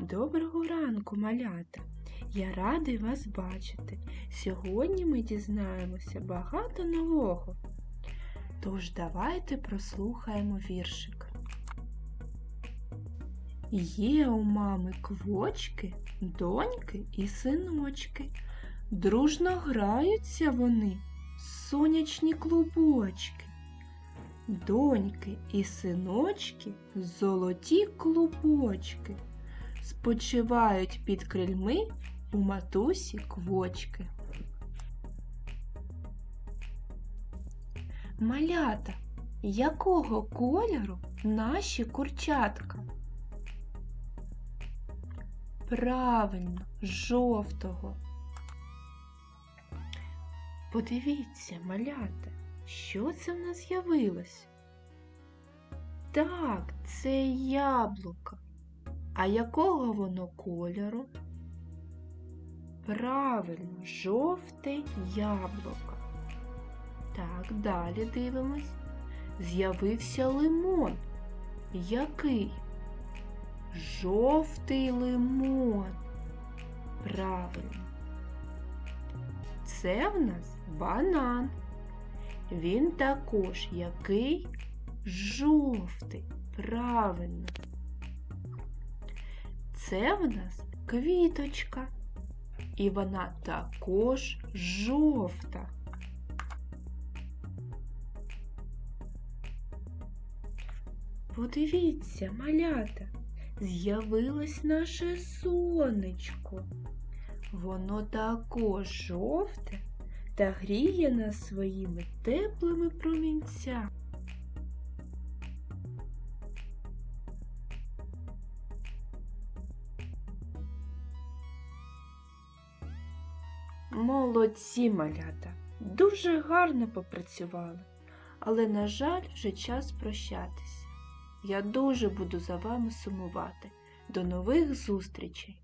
Доброго ранку, малята! Я радий вас бачити. Сьогодні ми дізнаємося багато нового. Тож давайте прослухаємо віршик. Є у мами квочки, доньки і синочки. Дружно граються вони, сонячні клубочки. Доньки і синочки золоті клубочки. Спочивають під крильми у матусі квочки. Малята, якого кольору наші курчатка? Правильно, жовтого. Подивіться, малята, що це в нас з'явилось? Так, це яблуко. А якого воно кольору? Правильно, жовте яблуко. Так, далі дивимось. З'явився лимон. Який? Жовтий лимон. Правильно. Це в нас банан. Він також який? Жовтий. Правильно. Це в нас квіточка. І вона також жовта. Подивіться, малята, з'явилось наше сонечко. Воно також жовте та гріє нас своїми теплими промінцями. Молодці малята, дуже гарно попрацювали, але, на жаль, вже час прощатися. Я дуже буду за вами сумувати. До нових зустрічей!